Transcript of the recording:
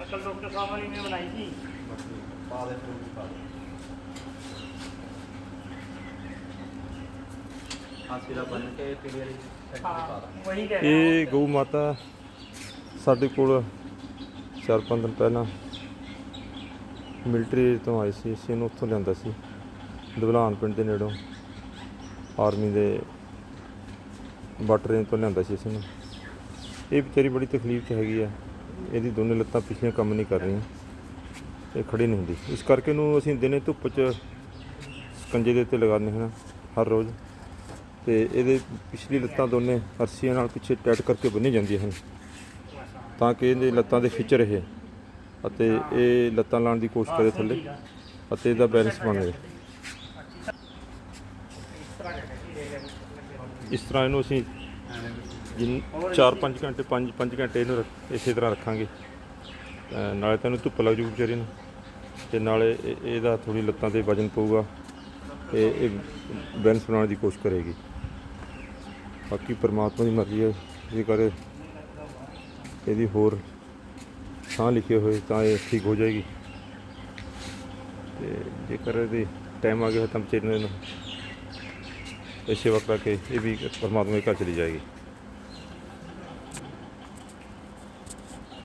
ਕੱਲ ਡਾਕਟਰ ਸਾਹਿਬ ਨੇ ਇਵੇਂ ਬਣਾਈ ਸੀ। ਪਾ ਦੇ ਫਰੂਟ ਪਾ ਦੇ। ਹਾਂ ਸਿਰਾ ਬਣ ਕੇ ਪੀੜੀ ਵਾਲੀ ਫੈਕਟਰੀ ਪਾ ਹਾਂ ਦਾਂਗੇ ਵਹੀ ਕਹਿ ਰਿਹਾ। ਇਹ ਗਊ ਮਾਤਾ ਸਾਡੇ ਕੋਲ ਚਾਰ ਪੰਜ ਦਿਨ ਪਹਿਲਾਂ ਮਿਲਟਰੀ ਤੋਂ ਆਈ ਸੀ ਅਸੀਂ ਇਹਨੂੰ ਉੱਥੋਂ ਲਿਆਂਦਾ ਸੀ ਦਵਲਾਨ ਪਿੰਡ ਦੇ ਨੇੜੋਂ। ਆਰਮੀ ਦੇ ਬਾਟਰੇ ਤੋਂ ਲਿਆਂਦਾ ਸੀ ਅਸੀਂ ਨੂੰ ਇਹ ਵਿਚਾਰੀ ਬੜੀ ਤਕਲੀਫ 'ਚ ਹੈਗੀ ਆ। ਇਹਦੀ ਦੋਨੇ ਲੱਤਾਂ ਪਿਛਲੀਆਂ ਕੰਮ ਨਹੀਂ ਕਰ ਰਹੀਆਂ। ਇਹ ਖੜੀ ਨਹੀਂ ਹੁੰਦੀ। ਇਸ ਕਰਕੇ ਇਹਨੂੰ ਅਸੀਂ ਦਿਨੇ ਧੁੱਪ 'ਚ ਸਕੰਜੇ ਦੇ ਉੱਤੇ ਲਗਾਉਂਦੇ ਹਾਂ ਹਰ ਰੋਜ਼। ਤੇ ਇਹਦੇ ਪਿਛਲੀ ਲੱਤਾਂ ਦੋਨੇ ਅਰਸੀਆਂ ਨਾਲ ਪਿੱਛੇ ਟੈਟ ਕਰਕੇ ਬੰਨੀ ਜਾਂਦੀਆਂ ਹਨ। ਤਾਂ ਕਿ ਇਹਦੇ ਲੱਤਾਂ ਦੇ ਖਿੱਚ ਰਹੇ ਅਤੇ ਇਹ ਲੱਤਾਂ ਲਾਉਣ ਦੀ ਕੋਸ਼ਿਸ਼ ਕਰੇ ਥੱਲੇ ਅਤੇ ਇਹਦਾ ਬੈਲੈਂਸ ਬਣ ਜਾਵੇ ਇਸ ਤਰ੍ਹਾਂ ਇਹਨੂੰ ਅਸੀਂ ਜਿੰਨ 4-5 ਘੰਟੇ 5-5 ਘੰਟੇ ਇਹਨੂੰ ਰੱਖ- ਇਸੇ ਤਰ੍ਹਾਂ ਰੱਖਾਂਗੇ। ਨਾਲੇ ਤਾਂ ਇਹਨੂੰ ਧੁੱਪ ਲੱਗ ਜੂ ਵਿਚਾਰੀ ਨੂੰ। ਤੇ ਨਾਲੇ ਇਹਦਾ ਥੋੜੀ ਲੱਤਾਂ ਤੇ ਵਜਨ ਪਊਗਾ ਤੇ ਇਹ ਬੈਲੈਂਸ ਬਣਾਉਣ ਦੀ ਕੋਸ਼ਿਸ਼ ਕਰੇਗੀ। ਬਾਕੀ ਪਰਮਾਤਮਾ ਦੀ ਮਰਜ਼ੀ ਹੈ, ਜੇ ਕਰੇ ਇਹਦੀ ਹੋਰ ਸਾਹ ਲਿਖੇ ਹੋਏ ਤਾਂ ਇਹ ਠੀਕ ਹੋ ਜਾਏਗੀ। ਤੇ ਜੇਕਰ ਇਹਦੀ ਟਾਈਮ ਆ ਗਿਆ ਤਾਂ ਵਿਚਾਰੇ ਨੂੰ ਇਸੇ ਵਕਤ ਕਰਕੇ ਇਹ ਵੀ ਪਰਮਾਤਮਾ ਦੇ ਘਰ ਚਲੀ ਜਾਏਗੀ।